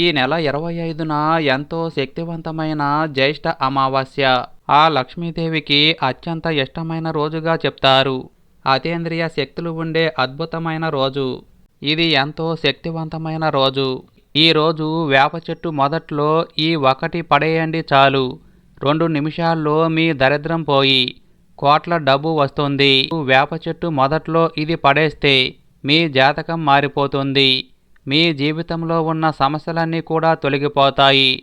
ఈ నెల ఇరవై ఐదున ఎంతో శక్తివంతమైన జ్యేష్ఠ అమావాస్య. ఆ లక్ష్మీదేవికి అత్యంత ఇష్టమైన రోజుగా చెప్తారు. అతేంద్రియ శక్తులు ఉండే అద్భుతమైన రోజు. ఇది ఎంతో శక్తివంతమైన రోజు. ఈ రోజు వేప చెట్టు మొదట్లో ఈ ఒకటి పడేయండి చాలు. రెండు నిమిషాల్లో మీ దరిద్రం పోయి కోట్ల డబ్బు వస్తుంది. వేప చెట్టు మొదట్లో ఇది పడేస్తే మీ జాతకం మారిపోతుంది. మీ జీవితంలో ఉన్న సమస్యలన్నీ కూడా తొలగిపోతాయి.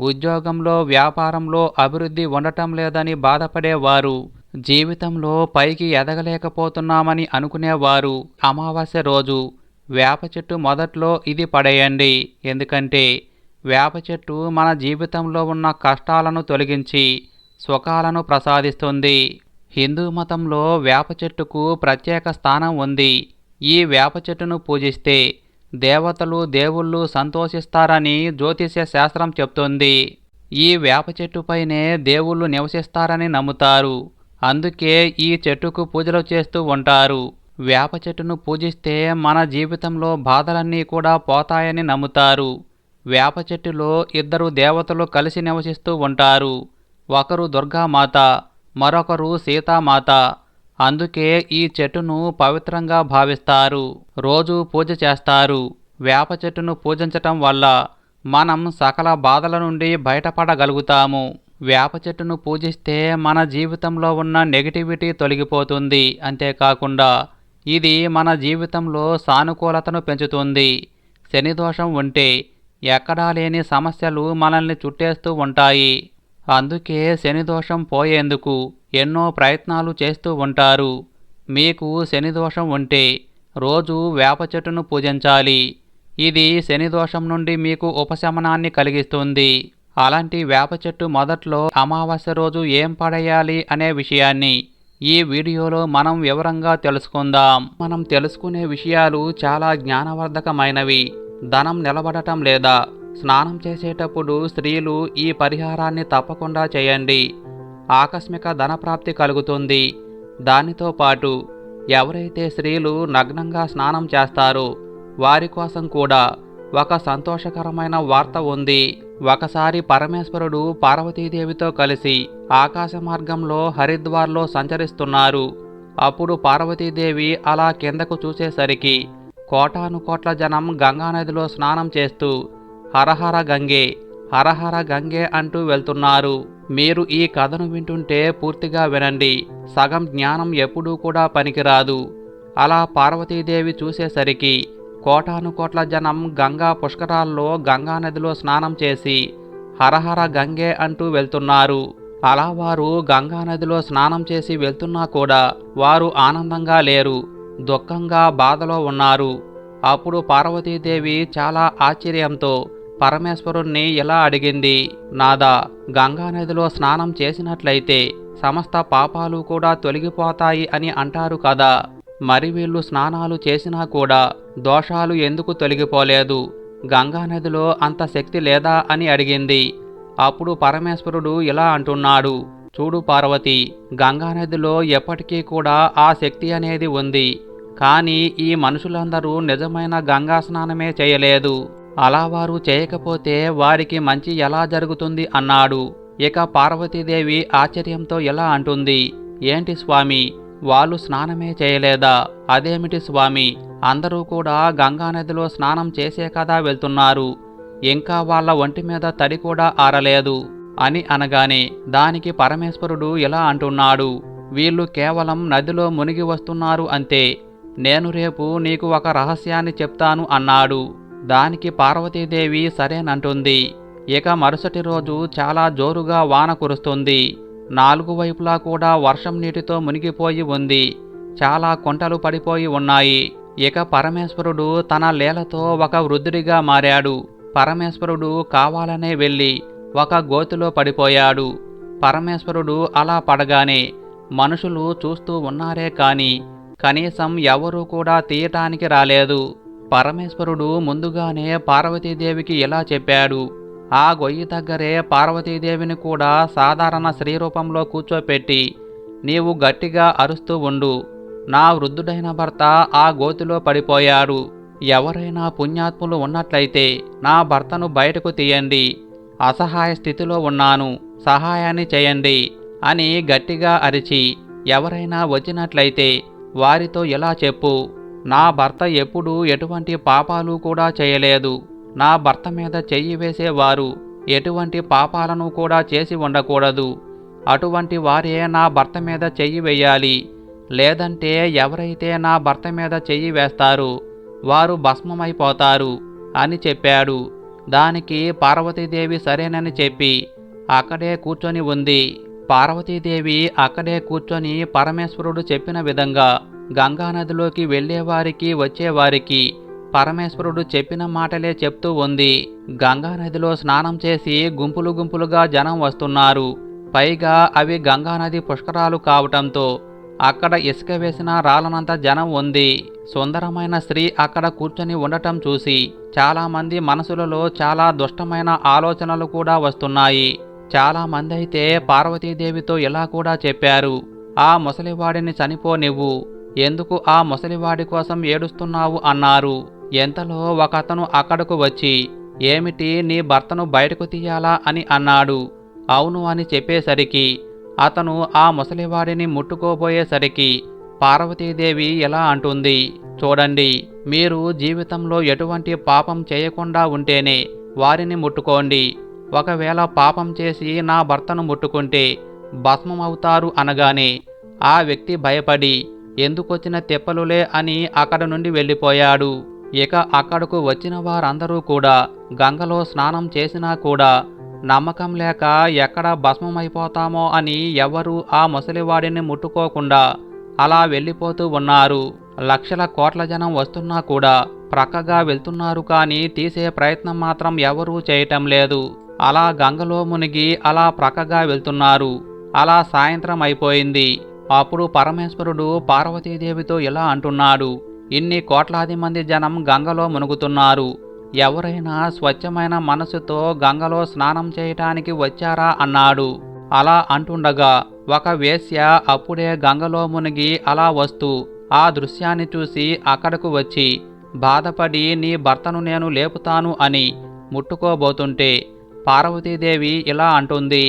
ఉద్యోగంలో వ్యాపారంలో అభివృద్ధి ఉండటం లేదని బాధపడేవారు. జీవితంలో పైకి ఎదగలేకపోతున్నామని అనుకునేవారు అమావాస్య రోజు. వేప చెట్టు మొదట్లో ఇది పడేయండి. ఎందుకంటే వేప చెట్టు మన జీవితంలో ఉన్న కష్టాలను తొలగించి సుఖాలను ప్రసాదిస్తుంది. హిందూ మతంలో వేప చెట్టుకు ప్రత్యేక స్థానం ఉంది. ఈ వేప చెట్టును పూజిస్తే దేవతలు దేవుళ్ళు సంతోషిస్తారని జ్యోతిష్య శాస్త్రం చెప్తుంది. ఈ వేప చెట్టుపైనే దేవుళ్ళు నివసిస్తారని నమ్ముతారు. అందుకే ఈ చెట్టుకు పూజలు చేస్తూ ఉంటారు. వేప చెట్టును పూజిస్తే మన జీవితంలో బాధలన్నీ కూడా పోతాయని నమ్ముతారు. వేప చెట్టులో ఇద్దరు దేవతలు కలిసి నివసిస్తూ ఉంటారు. ఒకరు దుర్గామాత మరొకరు సీతామాత. అందుకే ఈ చెట్టును పవిత్రంగా భావిస్తారు రోజు పూజ చేస్తారు. వేప చెట్టును పూజించటం వల్ల మనం సకల బాధల నుండి బయటపడగలుగుతాము. వేప చెట్టును పూజిస్తే మన జీవితంలో ఉన్న నెగిటివిటీ తొలగిపోతుంది. అంతేకాకుండా ఇది మన జీవితంలో సానుకూలతను పెంచుతుంది. శని దోషం ఉంటే ఎక్కడా లేని సమస్యలు మనల్ని చుట్టేస్తూ ఉంటాయి. అందుకే శని దోషం పోయేందుకు ఎన్నో ప్రయత్నాలు చేస్తూ ఉంటారు. మీకు శని దోషం ఉంటే రోజు వేప చెట్టును పూజించాలి. ఇది శని దోషం నుండి మీకు ఉపశమనాన్ని కలిగిస్తుంది. అలాంటి వేప చెట్టు మొదట్లో అమావాస్య రోజు ఏం పడేయాలి అనే విషయాన్ని ఈ వీడియోలో మనం వివరంగా తెలుసుకుందాం. మనం తెలుసుకునే విషయాలు చాలా జ్ఞానవర్ధకమైనవి. ధనం నిలబడటం లేదా స్నానం చేసేటప్పుడు స్త్రీలు ఈ పరిహారాన్ని తప్పకుండా చేయండి. ఆకస్మిక ధనప్రాప్తి కలుగుతుంది. దానితో పాటు ఎవరైతే స్త్రీలు నగ్నంగా స్నానం చేస్తారో వారి కోసం కూడా ఒక సంతోషకరమైన వార్త ఉంది. ఒకసారి పరమేశ్వరుడు పార్వతీదేవితో కలిసి ఆకాశ మార్గంలో హరిద్వార్లో సంచరిస్తున్నారు. అప్పుడు పార్వతీదేవి అలా కిందకు చూసేసరికి కోటాను కోట్ల జనం గంగానదిలో స్నానం చేస్తూ హరహర గంగే హరహర గంగే అంటూ వెళ్తున్నారు. మీరు ఈ కథను వింటుంటే పూర్తిగా వినండి. సగం జ్ఞానం ఎప్పుడూ కూడా పనికిరాదు. అలా పార్వతీదేవి చూసేసరికి కోటాను కోట్ల జనం గంగా పుష్కరాల్లో గంగా నదిలో స్నానం చేసి హరహర గంగే అంటూ వెళ్తున్నారు. అలా వారు గంగా నదిలో స్నానం చేసి వెళ్తున్నా కూడా వారు ఆనందంగా లేరు దుఃఖంగా బాధలో ఉన్నారు. అప్పుడు పార్వతీదేవి చాలా ఆశ్చర్యంతో పరమేశ్వరుణ్ణి ఇలా అడిగింది? నాదా గంగా నదిలో స్నానం చేసినట్లయితే సమస్త పాపాలు కూడా తొలగిపోతాయి అని అంటారు కదా. మరి వీళ్ళు స్నానాలు చేసినా కూడా దోషాలు ఎందుకు తొలగిపోలేదు? గంగా నదిలో అంత శక్తి లేదా అని అడిగింది. అప్పుడు పరమేశ్వరుడు ఇలా అంటున్నాడు. చూడు పార్వతి గంగానదిలో ఎప్పటికీ కూడా ఆ శక్తి అనేది ఉంది. కానీ ఈ మనుషులందరూ నిజమైన గంగా స్నానమే చేయలేదు. అలా వారు చేయకపోతే వారికి మంచి ఎలా జరుగుతుంది అన్నాడు. ఇక పార్వతీదేవి ఆశ్చర్యంతో ఎలా అంటుంది. ఏంటి స్వామి వాళ్ళు స్నానమే చేయలేదా? అదేమిటి స్వామి అందరూ కూడా గంగానదిలో స్నానం చేసే కదా వెళ్తున్నారు. ఇంకా వాళ్ళ ఒంటి మీద తడి కూడా ఆరలేదు అని అనగానే దానికి పరమేశ్వరుడు ఇలా అంటున్నాడు. వీళ్ళు కేవలం నదిలో మునిగి వస్తున్నారు అంతే. నేను రేపు నీకు ఒక రహస్యాన్ని చెప్తాను అన్నాడు. దానికి పార్వతీదేవి సరేనంటుంది. ఇక మరుసటి రోజు చాలా జోరుగా వాన కురుస్తుంది. నాలుగు వైపులా కూడా వర్షం నీటితో మునిగిపోయి ఉంది. చాలా కొంటలు పడిపోయి ఉన్నాయి. ఇక పరమేశ్వరుడు తన లీలతో ఒక వృద్ధుడిగా మారాడు. పరమేశ్వరుడు కావాలనే వెళ్ళి ఒక గోతిలో పడిపోయాడు. పరమేశ్వరుడు అలా పడగానే మనుషులు చూస్తూ ఉన్నారే కాని కనీసం ఎవరూ కూడా తీయటానికి రాలేదు. పరమేశ్వరుడు ముందుగానే పార్వతీదేవికి ఇలా చెప్పాడు. ఆ గొయ్యి దగ్గరే పార్వతీదేవిని కూడా సాధారణ స్త్రీ రూపంలో కూర్చోపెట్టి నీవు గట్టిగా అరుస్తూ ఉండు. నా వృద్ధుడైన భర్త ఆ గోతిలో పడిపోయాడు. ఎవరైనా పుణ్యాత్ములు ఉన్నట్లయితే నా భర్తను బయటకు తీయండి. అసహాయ స్థితిలో ఉన్నాను. సహాయాన్ని చేయండి అని గట్టిగా అరిచి ఎవరైనా వచ్చినట్లయితే వారితో ఇలా చెప్పు. నా భర్త ఎప్పుడూ ఎటువంటి పాపాలు కూడా చేయలేదు. నా భర్త మీద చెయ్యి వేసేవారు ఎటువంటి పాపాలను కూడా చేసి ఉండకూడదు. అటువంటి వారే నా భర్త మీద చెయ్యి వేయాలి. లేదంటే ఎవరైతే నా భర్త మీద చెయ్యి వేస్తారు వారు భస్మమైపోతారు అని చెప్పాడు. దానికి పార్వతీదేవి సరేనని చెప్పి అక్కడే కూర్చొని ఉంది. పార్వతీదేవి అక్కడే కూర్చొని పరమేశ్వరుడు చెప్పిన విధంగా గంగానదిలోకి వెళ్ళేవారికి వచ్చేవారికి పరమేశ్వరుడు చెప్పిన మాటలే చెప్తూ ఉంది. గంగానదిలో స్నానం చేసి గుంపులు గుంపులుగా జనం వస్తున్నారు. పైగా అవి గంగానది పుష్కరాలు కావటంతో అక్కడ ఇసుక వేసిన రాలనంత జనం ఉంది. సుందరమైన స్త్రీ అక్కడ కూర్చొని ఉండటం చూసి చాలామంది మనసులలో చాలా దుష్టమైన ఆలోచనలు కూడా వస్తున్నాయి. చాలామంది అయితే పార్వతీదేవితో ఇలా కూడా చెప్పారు. ఆ ముసలివాడిని చనిపోనివ్వు ఎందుకు ఆ ముసలివాడి కోసం ఏడుస్తున్నావు అన్నారు. ఎంతలో ఒకతను అక్కడకు వచ్చి ఏమిటి నీ భర్తను బయటకు తీయాలా అని అన్నాడు. అవును అని చెప్పేసరికి అతను ఆ ముసలివాడిని ముట్టుకోబోయేసరికి పార్వతీదేవి ఎలా అంటుంది చూడండి మీరు జీవితంలో ఎటువంటి పాపం చేయకుండా ఉంటేనే వారిని ముట్టుకోండి. ఒకవేళ పాపం చేసి నా భర్తను ముట్టుకుంటే భస్మమవుతారు అనగానే ఆ వ్యక్తి భయపడి ఎందుకొచ్చిన తెప్పలులే అని అక్కడ నుండి వెళ్ళిపోయాడు. ఇక అక్కడకు వచ్చిన వారందరూ కూడా గంగలో స్నానం చేసినా కూడా నమ్మకం లేక ఎక్కడ భస్మమైపోతామో అని ఎవరూ ఆ ముసలివాడిని ముట్టుకోకుండా అలా వెళ్ళిపోతూ ఉన్నారు. లక్షల కోట్ల జనం వస్తున్నా కూడా ప్రక్కగా వెళ్తున్నారు కానీ తీసే ప్రయత్నం మాత్రం ఎవరూ చేయటం లేదు. అలా గంగలో మునిగి అలా ప్రక్కగా వెళ్తున్నారు. అలా సాయంత్రం అయిపోయింది. అప్పుడు పరమేశ్వరుడు పార్వతీదేవితో ఇలా అంటున్నాడు ఇన్ని కోట్లాది మంది జనం గంగలో మునుగుతున్నారు. ఎవరైనా స్వచ్ఛమైన మనసుతో గంగలో స్నానం చేయటానికి వచ్చారా? అన్నాడు. అలా అంటుండగా ఒక వేశ్య అప్పుడే గంగలో మునిగి అలా వస్తూ ఆ దృశ్యాన్ని చూసి అక్కడకు వచ్చి బాధపడి నీ భర్తను నేను లేపుతాను అని ముట్టుకోబోతుంటే పార్వతీదేవి ఇలా అంటుంది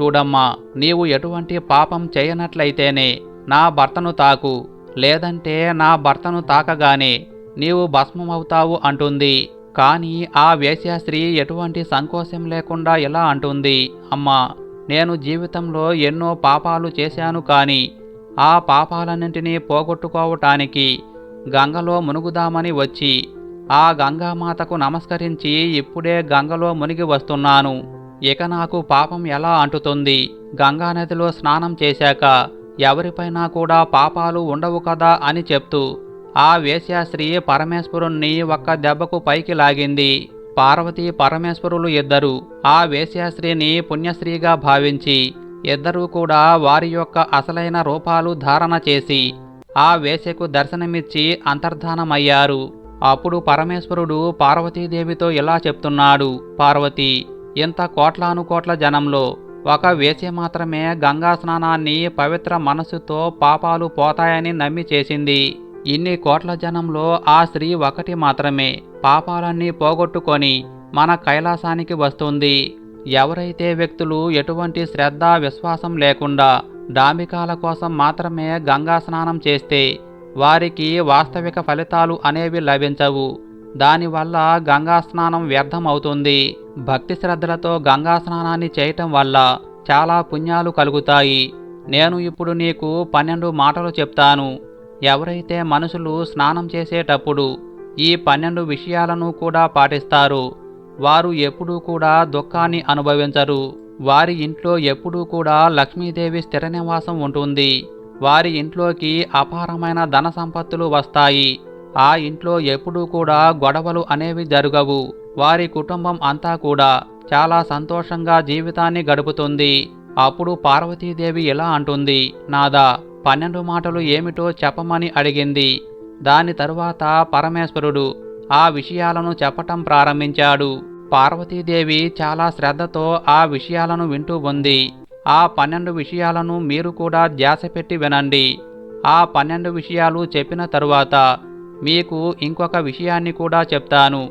చూడమ్మా నీవు ఎటువంటి పాపం చేయనట్లయితేనే నా భర్తను తాకు లేదంటే నా భర్తను తాకగానే నీవు భస్మమవుతావు అంటుంది. కానీ ఆ వేశ్యాస్త్రీ ఎటువంటి సంకోచం లేకుండా ఇలా అంటుంది అమ్మా నేను జీవితంలో ఎన్నో పాపాలు చేశాను కానీ ఆ పాపాలన్నింటినీ పోగొట్టుకోవటానికి గంగలో మునుగుదామని వచ్చి ఆ గంగామాతకు నమస్కరించి ఇప్పుడే గంగలో మునిగి వస్తున్నాను. ఇక నాకు పాపం ఎలా అంటుతుంది? గంగానదిలో స్నానం చేశాక ఎవరిపైనా కూడా పాపాలు ఉండవు కదా అని చెప్తూ ఆ వేశ్యాశ్రీ పరమేశ్వరుణ్ణి ఒక్క దెబ్బకు పైకి లాగింది. పార్వతి పరమేశ్వరులు ఇద్దరు ఆ వేశ్యాశ్రీని పుణ్యశ్రీగా భావించి ఇద్దరూ కూడా వారి యొక్క అసలైన రూపాలు ధారణ చేసి ఆ వేశ్యకు దర్శనమిచ్చి అంతర్ధానమయ్యారు. అప్పుడు పరమేశ్వరుడు పార్వతీదేవితో ఇలా చెప్తున్నాడు పార్వతి ఇంత కోట్లాను కోట్ల జనంలో ఒక వేశ్య మాత్రమే గంగా స్నానాన్ని పవిత్ర మనసుతో పాపాలు పోతాయని నమ్మి చేసింది. ఇన్ని కోట్ల జనంలో ఆ స్త్రీ ఒకటి మాత్రమే పాపాలన్నీ పోగొట్టుకొని మన కైలాసానికి వస్తుంది. ఎవరైతే వ్యక్తులు ఎటువంటి శ్రద్ధ విశ్వాసం లేకుండా డాంబికాల కోసం మాత్రమే గంగా స్నానం చేస్తే వారికి వాస్తవిక ఫలితాలు అనేవి లభించవు. దానివల్ల గంగా స్నానం వ్యర్థమవుతుంది. భక్తి శ్రద్ధలతో గంగా స్నానాన్ని చేయటం వల్ల చాలా పుణ్యాలు కలుగుతాయి. నేను ఇప్పుడు నీకు పన్నెండు మాటలు చెప్తాను. ఎవరైతే మనుషులు స్నానం చేసేటప్పుడు ఈ పన్నెండు విషయాలను కూడా పాటిస్తారు. వారు ఎప్పుడూ కూడా దుఃఖాన్ని అనుభవించరు. వారి ఇంట్లో ఎప్పుడూ కూడా లక్ష్మీదేవి స్థిర నివాసం ఉంటుంది. వారి ఇంట్లోకి అపారమైన ధన సంపత్తులు వస్తాయి. ఆ ఇంట్లో ఎప్పుడూ కూడా గొడవలు అనేవి జరగవు. వారి కుటుంబం అంతా కూడా చాలా సంతోషంగా జీవితాన్ని గడుపుతుంది. అప్పుడు పార్వతీదేవి ఇలా అంటుంది నాదా పన్నెండు మాటలు ఏమిటో చెప్పమని అడిగింది. దాని తరువాత పరమేశ్వరుడు ఆ విషయాలను చెప్పటం ప్రారంభించాడు. పార్వతీదేవి చాలా శ్రద్ధతో ఆ విషయాలను వింటూ ఉంది. ఆ పన్నెండు విషయాలను మీరు కూడా ధ్యాస పెట్టి వినండి. ఆ పన్నెండు విషయాలు చెప్పిన తరువాత మీకు ఇంకొక విషయాన్ని కూడా చెప్తాను.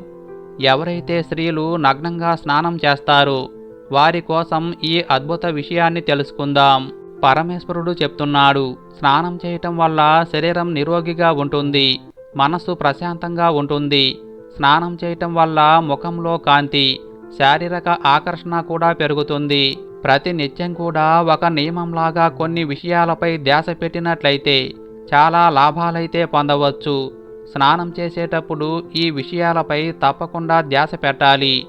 ఎవరైతే స్త్రీలు నగ్నంగా స్నానం చేస్తారో వారి కోసం ఈ అద్భుత విషయాన్ని తెలుసుకుందాం. పరమేశ్వరుడు చెప్తున్నాడు స్నానం చేయటం వల్ల శరీరం నిరోగిగా ఉంటుంది మనస్సు ప్రశాంతంగా ఉంటుంది. స్నానం చేయటం వల్ల ముఖంలో కాంతి శారీరక ఆకర్షణ కూడా పెరుగుతుంది. ప్రతి నిత్యం కూడా ఒక నియమంలాగా కొన్ని విషయాలపై ధ్యాస పెట్టినట్లయితే చాలా లాభాలైతే పొందవచ్చు. స్నానం చేసేటప్పుడు ఈ విషయాలపై తప్పకుండా ధ్యాస పెట్టాలి.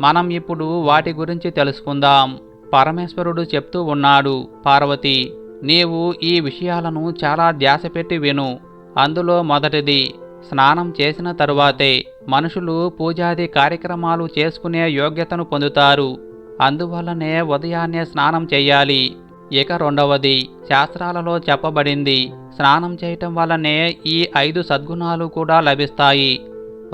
మనం ఇప్పుడు వాటి గురించి తెలుసుకుందాం. పరమేశ్వరుడు చెప్తూ ఉన్నాడు పార్వతి నీవు ఈ విషయాలను చాలా ధ్యాస పెట్టి విను. అందులో మొదటిది స్నానం చేసిన తరువాతే మనుషులు పూజాది కార్యక్రమాలు చేసుకునే యోగ్యతను పొందుతారు. అందువల్లనే ఉదయాన్నే స్నానం చేయాలి. ఇక రెండవది శాస్త్రాలలో చెప్పబడింది స్నానం చేయటం వల్లనే ఈ ఐదు సద్గుణాలు కూడా లభిస్తాయి.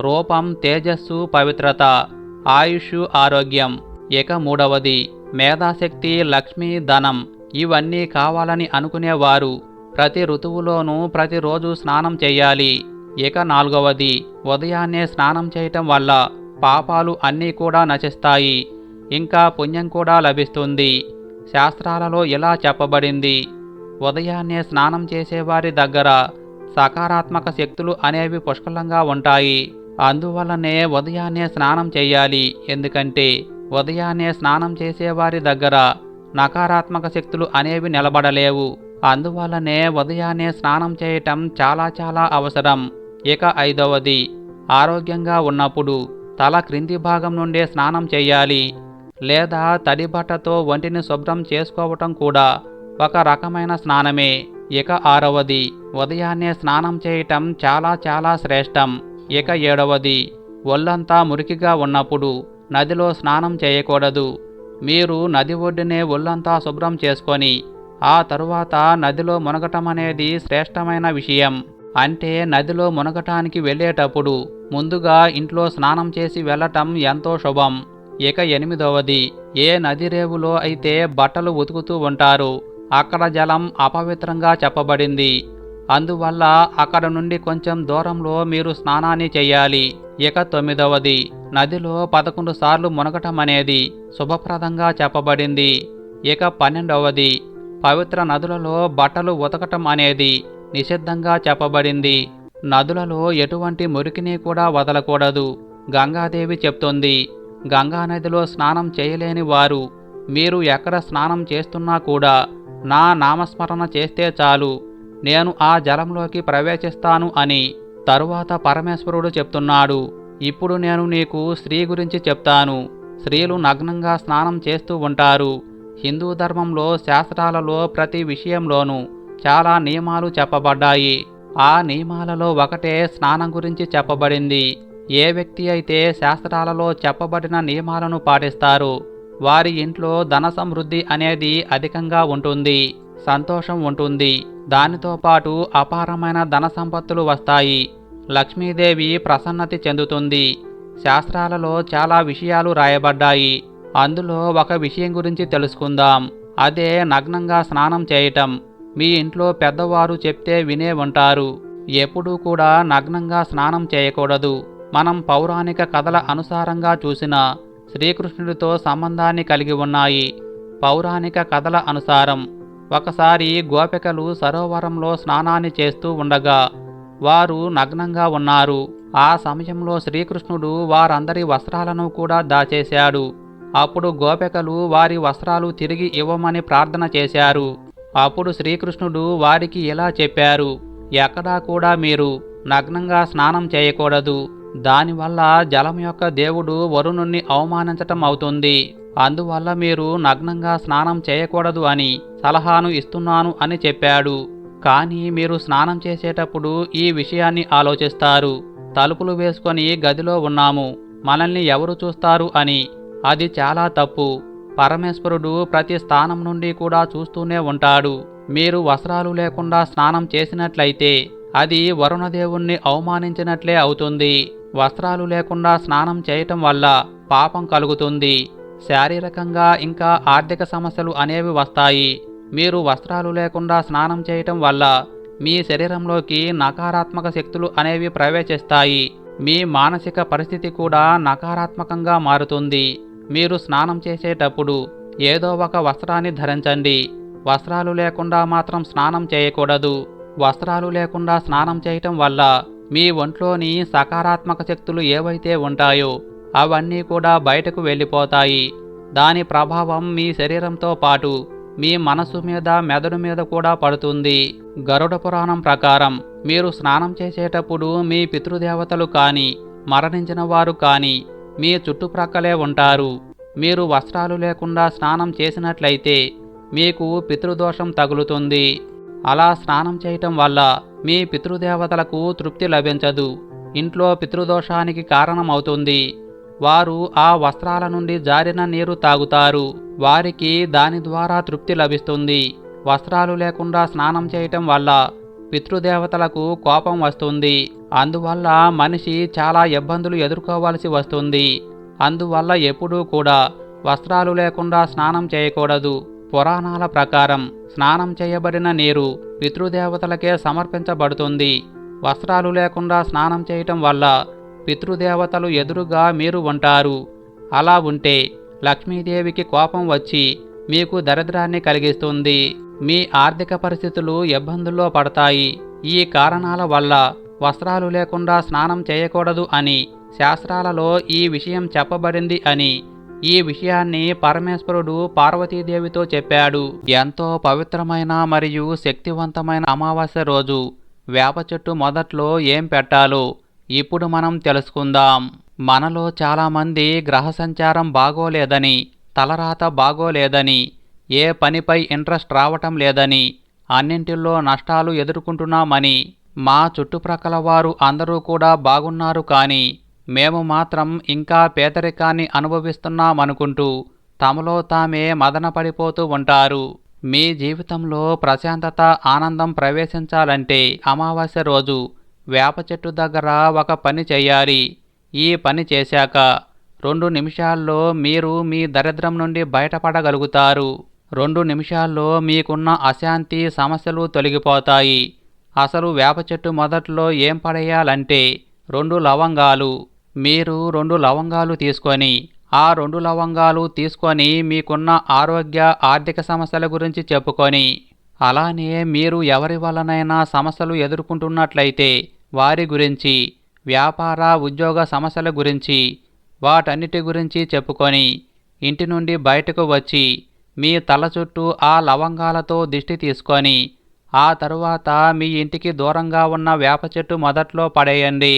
రూపం తేజస్సు పవిత్రత ఆయుష్ ఆరోగ్యం. ఇక మూడవది మేధాశక్తి లక్ష్మి ధనం. ఇవన్నీ కావాలని అనుకునేవారు. ప్రతి ఋతువులోనూ ప్రతిరోజు స్నానం చేయాలి. ఇక నాలుగవది ఉదయాన్నే స్నానం చేయటం వల్ల పాపాలు అన్నీ కూడా నశిస్తాయి. ఇంకా పుణ్యం కూడా లభిస్తుంది. శాస్త్రాలలో ఇలా చెప్పబడింది. ఉదయాన్నే స్నానం చేసేవారి దగ్గర సకారాత్మక శక్తులు అనేవి పుష్కలంగా ఉంటాయి. అందువలనే ఉదయాన్నే స్నానం చేయాలి. ఎందుకంటే ఉదయాన్నే స్నానం చేసేవారి దగ్గర నకారాత్మక శక్తులు అనేవి నిలబడలేవు. అందువల్లనే ఉదయాన్నే స్నానం చేయటం చాలా చాలా అవసరం. ఇక ఐదవది ఆరోగ్యంగా ఉన్నప్పుడు తల క్రింది భాగం నుండే స్నానం చేయాలి. లేదా తడి బట్టతో ఒంటిని శుభ్రం చేసుకోవటం కూడా ఒక రకమైన స్నానమే. ఇక ఆరవది ఉదయాన్నే స్నానం చేయటం చాలా చాలా శ్రేష్టం. ఇక ఏడవది ఒళ్ళంతా మురికిగా ఉన్నప్పుడు నదిలో స్నానం చేయకూడదు. మీరు నది ఒడ్డునే ఒళ్ళంతా శుభ్రం చేసుకొని ఆ తరువాత నదిలో మునగటం అనేది శ్రేష్టమైన విషయం. అంటే నదిలో మునగటానికి వెళ్ళేటప్పుడు ముందుగా ఇంట్లో స్నానం చేసి వెళ్ళటం ఎంతో శుభం. ఇక ఎనిమిదవది ఏ నది రేవులో అయితే బట్టలు ఉతుకుతూ ఉంటారు అక్కడ జలం అపవిత్రంగా చెప్పబడింది. అందువల్ల అక్కడ నుండి కొంచెం దూరంలో మీరు స్నానాన్ని చేయాలి. ఇక తొమ్మిదవది నదిలో పదకొండు సార్లు మునగటం అనేది శుభప్రదంగా చెప్పబడింది. ఇక పన్నెండవది పవిత్ర నదులలో బట్టలు ఉతకటం అనేది నిషిద్ధంగా చెప్పబడింది. నదులలో ఎటువంటి మురికిని కూడా వదలకూడదు గంగాదేవి చెప్తుంది. గంగా నదిలో స్నానం చేయలేని వారు మీరు ఎక్కడ స్నానం చేస్తున్నా కూడా నా నామస్మరణ చేస్తే చాలు. నేను ఆ జలంలోకి ప్రవేశిస్తాను అని తరువాత పరమేశ్వరుడు చెప్తున్నాడు. ఇప్పుడు నేను నీకు స్త్రీ గురించి చెప్తాను. స్త్రీలు నగ్నంగా స్నానం చేస్తూ ఉంటారు. హిందూ ధర్మంలో శాస్త్రాలలో ప్రతి విషయంలోనూ చాలా నియమాలు చెప్పబడ్డాయి. ఆ నియమాలలో ఒకటే స్నానం గురించి చెప్పబడింది. ఏ వ్యక్తి అయితే శాస్త్రాలలో చెప్పబడిన నియమాలను పాటిస్తారు వారి ఇంట్లో ధన సమృద్ధి అనేది అధికంగా ఉంటుంది సంతోషం ఉంటుంది. దానితో పాటు అపారమైన ధన సంపత్తులు వస్తాయి. లక్ష్మీదేవి ప్రసన్నతి చెందుతుంది. శాస్త్రాలలో చాలా విషయాలు రాయబడ్డాయి. అందులో ఒక విషయం గురించి తెలుసుకుందాం. అదే నగ్నంగా స్నానం చేయటం. మీ ఇంట్లో పెద్దవారు చెప్తే వినే ఉంటారు. ఎప్పుడూ కూడా నగ్నంగా స్నానం చేయకూడదు. మనం పౌరాణిక కథల అనుసారంగా చూసిన శ్రీకృష్ణుడితో సంబంధాన్ని కలిగి ఉన్నాయి. పౌరాణిక కథల అనుసారం ఒకసారి గోపికలు సరోవరంలో స్నానాన్ని చేస్తూ ఉండగా వారు నగ్నంగా ఉన్నారు. ఆ సమయంలో శ్రీకృష్ణుడు వారందరి వస్త్రాలను కూడా దాచేశాడు. అప్పుడు గోపికలు వారి వస్త్రాలు తిరిగి ఇవ్వమని ప్రార్థన చేశారు. అప్పుడు శ్రీకృష్ణుడు వారికి ఇలా చెప్పారు ఎక్కడా కూడా మీరు నగ్నంగా స్నానం చేయకూడదు. దానివల్ల జలం యొక్క దేవుడు వరుణుణ్ణి అవమానించటం అవుతుంది. అందువల్ల మీరు నగ్నంగా స్నానం చేయకూడదు అని సలహాను ఇస్తున్నాను అని చెప్పాడు. కానీ మీరు స్నానం చేసేటప్పుడు ఈ విషయాన్ని ఆలోచిస్తారు. తలుపులు వేసుకొని గదిలో ఉన్నాము. మనల్ని ఎవరు చూస్తారు అని. అది చాలా తప్పు. పరమేశ్వరుడు ప్రతి స్థానం నుండి కూడా చూస్తూనే ఉంటాడు. మీరు వస్త్రాలు లేకుండా స్నానం చేసినట్లయితే అది వరుణదేవుణ్ణి అవమానించినట్లే అవుతుంది. వస్త్రాలు లేకుండా స్నానం చేయటం వల్ల పాపం కలుగుతుంది. శారీరకంగా ఇంకా ఆర్థిక సమస్యలు అనేవి వస్తాయి. మీరు వస్త్రాలు లేకుండా స్నానం చేయటం వల్ల మీ శరీరంలోకి నకారాత్మక శక్తులు అనేవి ప్రవేశిస్తాయి. మీ మానసిక పరిస్థితి కూడా నకారాత్మకంగా మారుతుంది. మీరు స్నానం చేసేటప్పుడు ఏదో ఒక వస్త్రాన్ని ధరించండి. వస్త్రాలు లేకుండా మాత్రం స్నానం చేయకూడదు. వస్త్రాలు లేకుండా స్నానం చేయటం వల్ల మీ ఒంట్లోని సకారాత్మక శక్తులు ఏవైతే ఉంటాయో అవన్నీ కూడా బయటకు వెళ్ళిపోతాయి. దాని ప్రభావం మీ శరీరంతో పాటు మీ మనసు మీద మెదడు మీద కూడా పడుతుంది. గరుడ పురాణం ప్రకారం మీరు స్నానం చేసేటప్పుడు మీ పితృదేవతలు కానీ మరణించిన వారు కానీ మీ చుట్టుప్రక్కలే ఉంటారు. మీరు వస్త్రాలు లేకుండా స్నానం చేసినట్లయితే మీకు పితృదోషం తగులుతుంది. అలా స్నానం చేయటం వల్ల మీ పితృదేవతలకు తృప్తి లభించదు. ఇంట్లో పితృదోషానికి కారణమవుతుంది. వారు ఆ వస్త్రాల నుండి జారిన నీరు తాగుతారు. వారికి దాని ద్వారా తృప్తి లభిస్తుంది. వస్త్రాలు లేకుండా స్నానం చేయటం వల్ల పితృదేవతలకు కోపం వస్తుంది. అందువల్ల మనిషి చాలా ఇబ్బందులు ఎదుర్కోవాల్సి వస్తుంది. అందువల్ల ఎప్పుడూ కూడా వస్త్రాలు లేకుండా స్నానం చేయకూడదు. పురాణాల ప్రకారం స్నానం చేయబడిన నీరు పితృదేవతలకే సమర్పించబడుతుంది. వస్త్రాలు లేకుండా స్నానం చేయటం వల్ల పితృదేవతలు ఎదురుగా మీరు ఉంటారు. అలా ఉంటే లక్ష్మీదేవికి కోపం వచ్చి మీకు దరిద్రాన్ని కలిగిస్తుంది. మీ ఆర్థిక పరిస్థితులు ఇబ్బందుల్లో పడతాయి. ఈ కారణాల వల్ల వస్త్రాలు లేకుండా స్నానం చేయకూడదు అని శాస్త్రాలలో ఈ విషయం చెప్పబడింది అని ఈ విషయాన్ని పరమేశ్వరుడు పార్వతీదేవితో చెప్పాడు. ఎంతో పవిత్రమైన మరియు శక్తివంతమైన అమావాస్య రోజు. వేప చెట్టు మొదట్లో ఏం పెట్టాలో ఇప్పుడు మనం తెలుసుకుందాం. మనలో చాలామంది గ్రహ సంచారం బాగోలేదని తలరాత బాగోలేదని ఏ పనిపై ఇంట్రెస్ట్ రావటం లేదని అన్నింటిలో నష్టాలు ఎదుర్కొంటున్నామని మా చుట్టుప్రక్కల వారు అందరూ కూడా బాగున్నారు కానీ మేము మాత్రం ఇంకా పేదరికాన్ని అనుభవిస్తున్నామనుకుంటూ తమలో తామే మదనపడిపోతూ ఉంటారు. మీ జీవితంలో ప్రశాంతత ఆనందం ప్రవేశించాలంటే అమావాస్య రోజు వేప చెట్టు దగ్గర ఒక పని చేయాలి. ఈ పని చేశాక రెండు నిమిషాల్లో మీరు మీ దరిద్రం నుండి బయటపడగలుగుతారు. రెండు నిమిషాల్లో మీకున్న అశాంతి సమస్యలు తొలగిపోతాయి. అసలు వేప చెట్టు మొదట్లో ఏం పడేయాలంటే రెండు లవంగాలు మీరు రెండు లవంగాలు తీసుకొని ఆ రెండు లవంగాలు తీసుకొని మీకున్న ఆరోగ్య ఆర్థిక సమస్యల గురించి చెప్పుకొని అలానే మీరు ఎవరి వలనైనా సమస్యలు ఎదుర్కొంటున్నట్లయితే వారి గురించి వ్యాపార ఉద్యోగ సమస్యల గురించి వాటన్నిటి గురించి చెప్పుకొని ఇంటి నుండి బయటకు వచ్చి మీ తల చుట్టూ ఆ లవంగాలతో దిష్టి తీసుకొని ఆ తరువాత మీ ఇంటికి దూరంగా ఉన్న వేప చెట్టు మొదట్లో పడేయండి.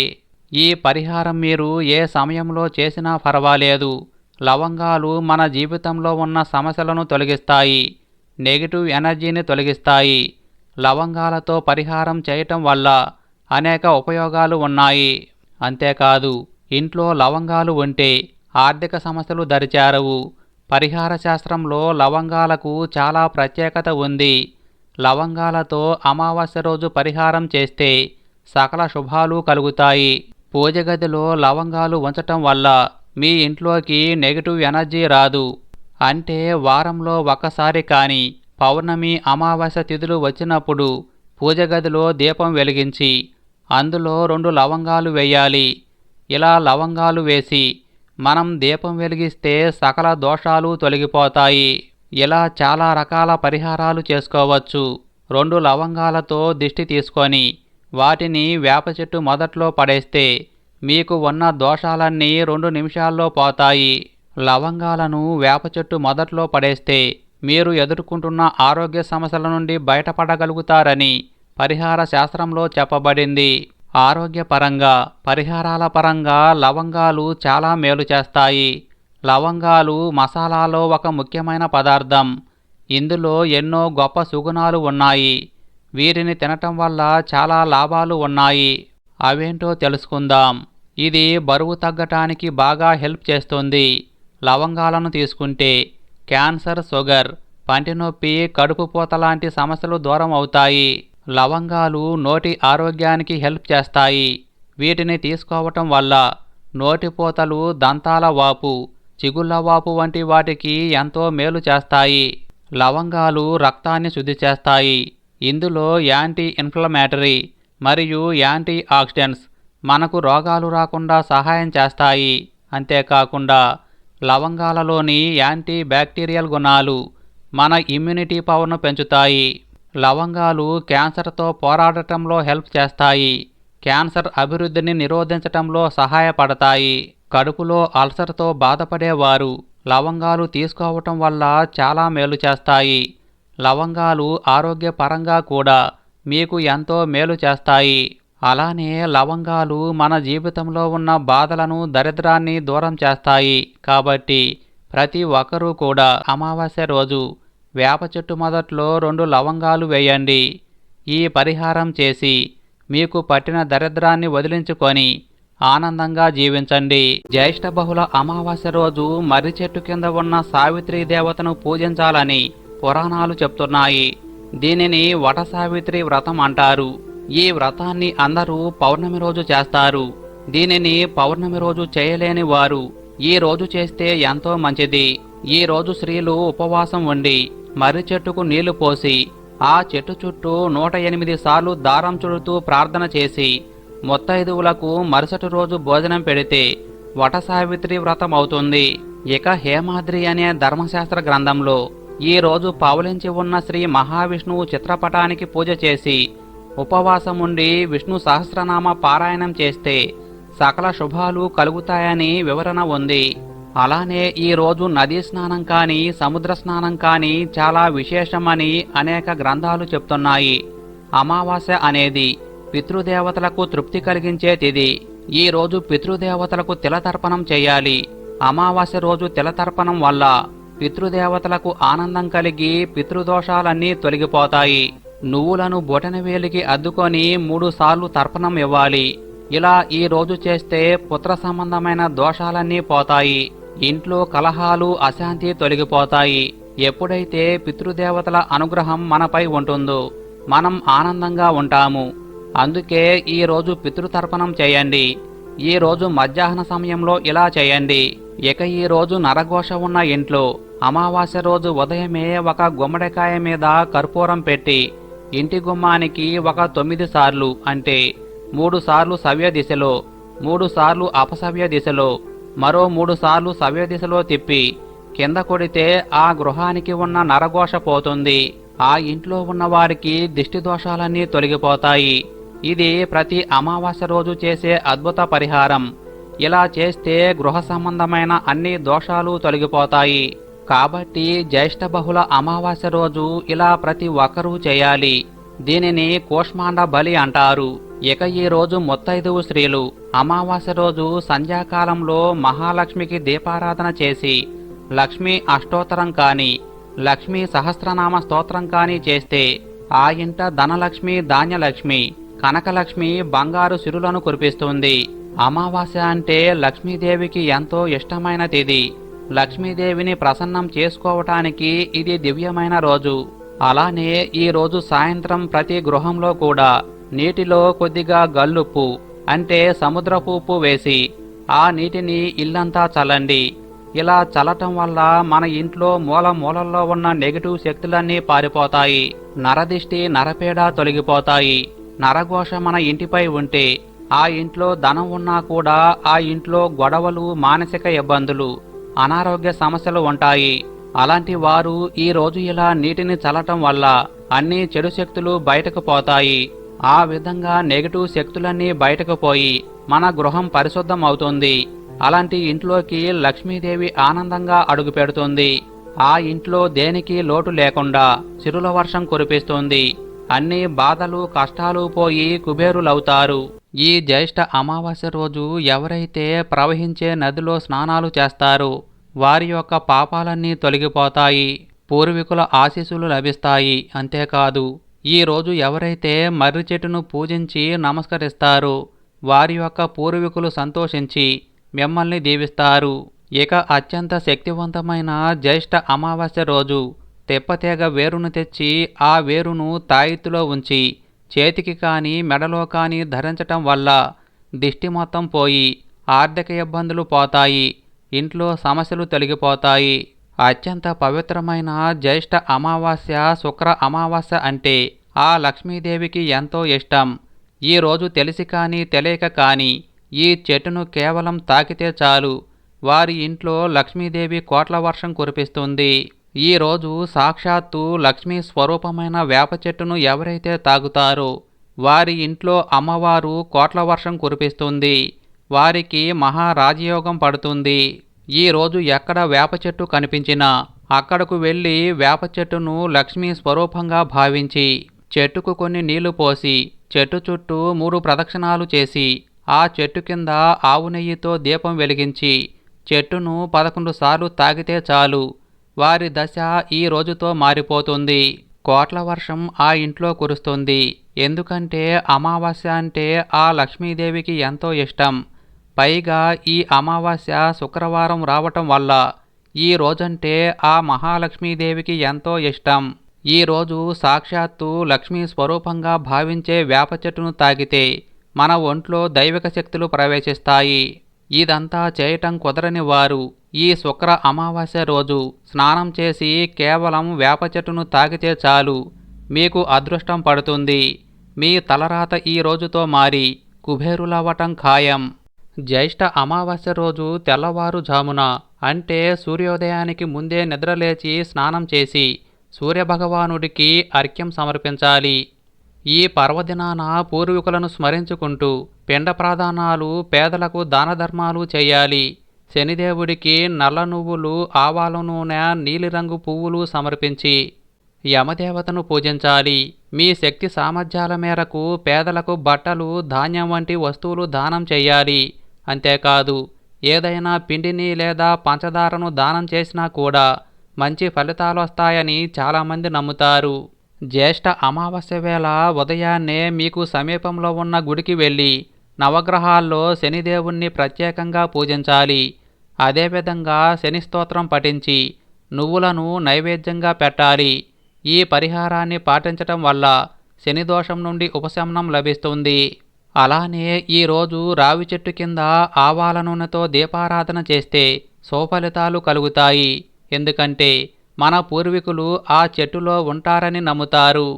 ఈ పరిహారం మీరు ఏ సమయంలో చేసినా పర్వాలేదు లవంగాలు మన జీవితంలో ఉన్న సమస్యలను తొలగిస్తాయి. నెగిటివ్ ఎనర్జీని తొలగిస్తాయి. లవంగాలతో పరిహారం చేయటం వల్ల అనేక ఉపయోగాలు ఉన్నాయి. అంతేకాదు ఇంట్లో లవంగాలు ఉంటే ఆర్థిక సమస్యలు దరిచారవు. పరిహార శాస్త్రంలో లవంగాలకు చాలా ప్రత్యేకత ఉంది. లవంగాలతో అమావాస్య రోజు పరిహారం చేస్తే సకల శుభాలు కలుగుతాయి. పూజ గదిలో లవంగాలు ఉంచటం వల్ల మీ ఇంట్లోకి నెగిటివ్ ఎనర్జీ రాదు. అంటే వారంలో ఒకసారి కానీ పౌర్ణమి అమావాస్య తిథులు వచ్చినప్పుడు పూజ గదిలో దీపం వెలిగించి అందులో రెండు లవంగాలు వేయాలి. ఇలా లవంగాలు వేసి మనం దీపం వెలిగిస్తే సకల దోషాలు తొలగిపోతాయి. ఇలా చాలా రకాల పరిహారాలు చేసుకోవచ్చు. రెండు లవంగాలతో దిష్టి తీసుకొని వాటిని వేప చెట్టు మొదట్లో పడేస్తే మీకు ఉన్న దోషాలన్నీ రెండు నిమిషాల్లో పోతాయి. లవంగాలను వేప చెట్టు మొదట్లో పడేస్తే మీరు ఎదుర్కొంటున్న ఆరోగ్య సమస్యల నుండి బయటపడగలుగుతారని పరిహార శాస్త్రంలో చెప్పబడింది. ఆరోగ్యపరంగా పరిహారాల పరంగా లవంగాలు చాలా మేలు చేస్తాయి. లవంగాలు మసాలాలో ఒక ముఖ్యమైన పదార్థం. ఇందులో ఎన్నో గొప్ప సుగుణాలు ఉన్నాయి. వీరిని తినటం వల్ల చాలా లాభాలు ఉన్నాయి. అవేంటో తెలుసుకుందాం. ఇది బరువు తగ్గటానికి బాగా హెల్ప్ చేస్తుంది. లవంగాలను తీసుకుంటే క్యాన్సర్ షుగర్ పంటి నొప్పి కడుపు పూత లాంటి సమస్యలు దూరం అవుతాయి. లవంగాలు నోటి ఆరోగ్యానికి హెల్ప్ చేస్తాయి. వీటిని తీసుకోవటం వల్ల నోటిపోతలు దంతాల వాపు చిగుళ్ళ వాపు వంటి వాటికి ఎంతో మేలు చేస్తాయి. లవంగాలు రక్తాన్ని శుద్ధి చేస్తాయి. ఇందులో యాంటీ ఇన్ఫ్లమేటరీ మరియు యాంటీ ఆక్సిడెంట్స్ మనకు రోగాలు రాకుండా సహాయం చేస్తాయి. అంతేకాకుండా లవంగాలలోని యాంటీ బ్యాక్టీరియల్ గుణాలు మన ఇమ్యూనిటీ పవర్ను పెంచుతాయి. లవంగాలు క్యాన్సర్తో పోరాడటంలో హెల్ప్ చేస్తాయి. క్యాన్సర్ అభివృద్ధిని నిరోధించటంలో సహాయపడతాయి. కడుపులో అల్సర్తో బాధపడేవారు లవంగాలు తీసుకోవటం వల్ల చాలా మేలు చేస్తాయి. లవంగాలు ఆరోగ్యపరంగా కూడా మీకు ఎంతో మేలు చేస్తాయి. అలానే లవంగాలు మన జీవితంలో ఉన్న బాధలను దరిద్రాన్ని దూరం చేస్తాయి. కాబట్టి ప్రతి ఒక్కరూ కూడా అమావాస్య రోజు వేప చెట్టు మొదట్లో రెండు లవంగాలు వేయండి. ఈ పరిహారం చేసి మీకు పట్టిన దరిద్రాన్ని వదిలించుకొని ఆనందంగా జీవించండి. జ్యేష్ఠ బహుళ అమావాస్య రోజు మర్రి చెట్టు కింద ఉన్న సావిత్రి దేవతను పూజించాలని పురాణాలు చెప్తున్నాయి. దీనిని వట సావిత్రి వ్రతం అంటారు. ఈ వ్రతాన్ని అందరూ పౌర్ణమి రోజు చేస్తారు. దీనిని పౌర్ణమి రోజు చేయలేని వారు. ఈ రోజు చేస్తే ఎంతో మంచిది. ఈ రోజు స్త్రీలు ఉపవాసం ఉండి మర్రి చెట్టుకు నీళ్ళు పోసి ఆ చెట్టు చుట్టూ నూట ఎనిమిది సార్లు దారం చుడుతూ ప్రార్థన చేసి ముత్తైదువులకు మరుసటి రోజు భోజనం పెడితే వట సావిత్రి వ్రతం అవుతుంది. ఇక హేమాద్రి అనే ధర్మశాస్త్ర గ్రంథంలో ఈ రోజు ఉన్న శ్రీ మహావిష్ణువు చిత్రపటానికి పూజ చేసి ఉపవాసం ఉండి విష్ణు సహస్రనామ పారాయణం చేస్తే సకల శుభాలు కలుగుతాయని వివరణ ఉంది. అలానే ఈ రోజు నదీ స్నానం కానీ సముద్ర స్నానం కానీ చాలా విశేషమని అనేక గ్రంథాలు చెప్తున్నాయి. అమావాస్య అనేది పితృదేవతలకు తృప్తి కలిగించే తిది. ఈ రోజు పితృదేవతలకు తిలతర్పణం చేయాలి. అమావాస్య రోజు తిలతర్పణం వల్ల పితృదేవతలకు ఆనందం కలిగి పితృదోషాలన్నీ తొలగిపోతాయి. నువ్వులను బొటనవేలికి అద్దుకొని మూడుసార్లు తర్పణం ఇవ్వాలి. ఇలా ఈ రోజు చేస్తే పుత్ర సంబంధమైన దోషాలన్నీ పోతాయి. ఇంట్లో కలహాలు అశాంతి తొలగిపోతాయి. ఎప్పుడైతే పితృదేవతల అనుగ్రహం మనపై ఉంటుందో మనం ఆనందంగా ఉంటాము. అందుకే ఈరోజు పితృతర్పణం చేయండి. ఈరోజు మధ్యాహ్న సమయంలో ఇలా చేయండి. ఇక ఈరోజు నరఘోష ఉన్న ఇంట్లో అమావాస్య రోజు ఉదయమే ఒక గుమ్మడికాయ మీద కర్పూరం పెట్టి ఇంటి గుమ్మానికి ఒక తొమ్మిది సార్లు అంటే మూడు సార్లు సవ్య దిశలో మూడు సార్లు అపసవ్య దిశలో మరో మూడు సార్లు సవ్య దిశలో తిప్పి కింద కొడితే ఆ గృహానికి ఉన్న నరఘోష పోతుంది. ఆ ఇంట్లో ఉన్న వారికి దిష్టి దోషాలన్నీ తొలగిపోతాయి. ఇది ప్రతి అమావాస్య రోజు చేసే అద్భుత పరిహారం. ఇలా చేస్తే గృహ సంబంధమైన అన్ని దోషాలు తొలగిపోతాయి. కాబట్టి జ్యేష్ఠ బహుళ అమావాస్య రోజు ఇలా ప్రతి ఒక్కరూ చేయాలి. దీనిని కూష్మాండ బలి అంటారు. ఇక ఈ రోజు ముత్తైదువు స్త్రీలు అమావాస్య రోజు సంధ్యాకాలంలో మహాలక్ష్మికి దీపారాధన చేసి లక్ష్మీ అష్టోత్తరం కాని లక్ష్మీ సహస్రనామ స్తోత్రం కాని చేస్తే ఆ ఇంట ధనలక్ష్మి ధాన్యలక్ష్మి కనకలక్ష్మి బంగారు సిరులను కురిపిస్తుంది. అమావాస్య అంటే లక్ష్మీదేవికి ఎంతో ఇష్టమైన తిది లక్ష్మీదేవిని ప్రసన్నం చేసుకోవటానికి ఇది దివ్యమైన రోజు. అలానే ఈ రోజు సాయంత్రం ప్రతి గృహంలో కూడా నీటిలో కొద్దిగా గల్లుప్పు అంటే సముద్రపు ఉప్పు వేసి ఆ నీటిని ఇల్లంతా చల్లండి. ఇలా చల్లటం వల్ల మన ఇంట్లో మూల మూలల్లో ఉన్న నెగిటివ్ శక్తులన్నీ పారిపోతాయి. నరదిష్టి నరపేడ తొలగిపోతాయి. నరఘోష మన ఇంటిపై ఉంటే ఆ ఇంట్లో ధనం ఉన్నా కూడా ఆ ఇంట్లో గొడవలు మానసిక ఇబ్బందులు అనారోగ్య సమస్యలు ఉంటాయి. అలాంటి వారు ఈ రోజు ఇలా నీటిని చల్లటం వల్ల అన్ని చెడు శక్తులు బయటకు పోతాయి. ఆ విధంగా నెగటివ్ శక్తులన్నీ బయటకు పోయి మన గృహం పరిశుద్ధం అవుతుంది అలాంటి ఇంట్లోకి లక్ష్మీదేవి ఆనందంగా అడుగుపెడుతుంది ఆ ఇంట్లో దేనికి లోటు లేకుండా చిరుల వర్షం కురిపిస్తుంది. అన్ని బాధలు కష్టాలు పోయి కుబేరులవుతారు. ఈ జ్యేష్ఠ అమావాస్య రోజు ఎవరైతే ప్రవహించే నదిలో స్నానాలు చేస్తారు వారి యొక్క పాపాలన్నీ తొలగిపోతాయి పూర్వీకుల ఆశీస్సులు లభిస్తాయి అంతేకాదు ఈ రోజు ఎవరైతే మర్రి చెట్టును పూజించి నమస్కరిస్తారో వారి యొక్క పూర్వీకులు సంతోషించి మిమ్మల్ని దీవిస్తారు. ఇక అత్యంత శక్తివంతమైన జ్యేష్ఠ అమావాస్య రోజు తెప్పతేగ వేరును తెచ్చి ఆ వేరును తాయిత్తులో ఉంచి చేతికి కానీ మెడలో కానీ ధరించటం వల్ల దిష్టి మొత్తం పోయి ఆర్థిక ఇబ్బందులు పోతాయి ఇంట్లో సమస్యలు తొలగిపోతాయి. అత్యంత పవిత్రమైన జ్యేష్ఠ అమావాస్య శుక్ర అమావాస్య అంటే ఆ లక్ష్మీదేవికి ఎంతో ఇష్టం. ఈరోజు తెలిసి కానీ తెలియక కానీ ఈ చెట్టును కేవలం తాకితే చాలు. వారి ఇంట్లో లక్ష్మీదేవి కోట్ల వర్షం కురిపిస్తుంది. ఈరోజు సాక్షాత్తు లక్ష్మీ స్వరూపమైన వేప చెట్టును ఎవరైతే తాగుతారో వారి ఇంట్లో అమ్మవారు కోట్ల వర్షం కురిపిస్తుంది. వారికి మహారాజయోగం పడుతుంది. ఈరోజు ఎక్కడ వేప చెట్టు కనిపించినా అక్కడకు వెళ్ళి వేప చెట్టును లక్ష్మీ స్వరూపంగా భావించి చెట్టుకు కొన్ని నీళ్ళు పోసి చెట్టు చుట్టూ మూడు ప్రదక్షిణాలు చేసి ఆ చెట్టు కింద ఆవు నెయ్యితో దీపం వెలిగించి చెట్టును పదకొండు సార్లు తాగితే చాలు. వారి దశ ఈ రోజుతో మారిపోతుంది. కోట్ల వర్షం ఆ ఇంట్లో కురుస్తుంది. ఎందుకంటే అమావాస్య అంటే ఆ లక్ష్మీదేవికి ఎంతో ఇష్టం. పైగా ఈ అమావాస్య శుక్రవారం రావటం వల్ల ఈ రోజంటే ఆ మహాలక్ష్మీదేవికి ఎంతో ఇష్టం. ఈ రోజు సాక్షాత్తు లక్ష్మీ స్వరూపంగా భావించే వేప చెట్టును తాగితే మన ఒంట్లో దైవిక శక్తులు ప్రవేశిస్తాయి. ఇదంతా చేయటం కుదరని వారు ఈ శుక్ర అమావాస్య రోజు స్నానం చేసి కేవలం వేప చెట్టును తాగితే చాలు. మీకు అదృష్టం పడుతుంది. మీ తలరాత ఈ రోజుతో మారి కుబేరులవ్వటం ఖాయం. జ్యేష్ఠ అమావాస్య రోజు తెల్లవారుజామున అంటే సూర్యోదయానికి ముందే నిద్రలేచి స్నానం చేసి సూర్యభగవానుడికి అర్ఘ్యం సమర్పించాలి. ఈ పర్వదినాన పూర్వీకులను స్మరించుకుంటూ పిండ ప్రదానాలు పేదలకు దానధర్మాలు చేయాలి. శనిదేవుడికి నల్ల నువ్వులు ఆవాల నూనె నీలిరంగు పువ్వులు సమర్పించి యమదేవతను పూజించాలి. మీ శక్తి సామర్థ్యాల మేరకు పేదలకు బట్టలు ధాన్యం వంటి వస్తువులు దానం చేయాలి. అంతేకాదు ఏదైనా పిండిని లేదా పంచదారను దానం చేసినా కూడా మంచి ఫలితాలు వస్తాయని చాలామంది నమ్ముతారు. జ్యేష్ఠ అమావాస్య వేళ ఉదయాన్నే మీకు సమీపంలో ఉన్న గుడికి వెళ్ళి నవగ్రహాల్లో శనిదేవుణ్ణి ప్రత్యేకంగా పూజించాలి. అదేవిధంగా శని స్తోత్రం పఠించి నువ్వులను నైవేద్యంగా పెట్టాలి. ఈ పరిహారాన్ని పాటించటం వల్ల శని దోషం నుండి ఉపశమనం లభిస్తుంది. అలానే ఈరోజు రావి చెట్టు కింద ఆవాల నూనెతో దీపారాధన చేస్తే సుఫలితాలు కలుగుతాయి. ఎందుకంటే మన పూర్వీకులు ఆ చెట్టులో ఉంటారని నమ్ముతారు.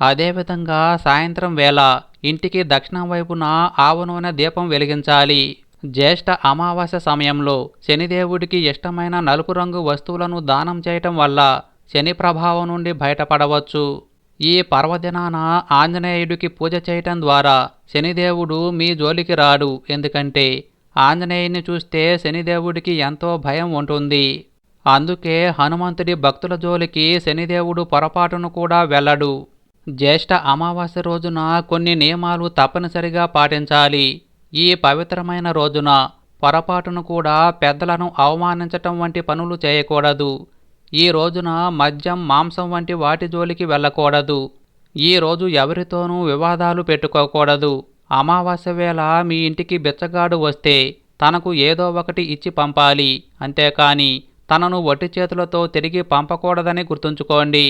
అదేవిధంగా సాయంత్రం వేళ ఇంటికి దక్షిణం వైపున ఆవనూనె దీపం వెలిగించాలి. జ్యేష్ఠ అమావాస్య సమయంలో శనిదేవుడికి ఇష్టమైన నలుపు రంగు వస్తువులను దానం చేయటం వల్ల శని ప్రభావం నుండి బయటపడవచ్చు. ఈ పర్వదినాన ఆంజనేయుడికి పూజ చేయటం ద్వారా శనిదేవుడు మీ జోలికి రాడు. ఎందుకంటే ఆంజనేయుని చూస్తే శనిదేవుడికి ఎంతో భయం ఉంటుంది. అందుకే హనుమంతుడి భక్తుల జోలికి శనిదేవుడు పొరపాటును కూడా వెళ్ళడు. జ్యేష్ఠ అమావాస్య రోజున కొన్ని నియమాలు తప్పనిసరిగా పాటించాలి. ఈ పవిత్రమైన రోజున పొరపాటును కూడా పెద్దలను అవమానించటం వంటి పనులు చేయకూడదు. ఈ రోజున మద్యం మాంసం వంటి వాటి జోలికి వెళ్ళకూడదు. ఈ రోజు ఎవరితోనూ వివాదాలు పెట్టుకోకూడదు. అమావాస్య వేళ మీ ఇంటికి బిచ్చగాడు వస్తే తనకు ఏదో ఒకటి ఇచ్చి పంపాలి. అంతేకాని తనను వట్టి చేతులతో తిరిగి పంపకూడదని గుర్తుంచుకోండి.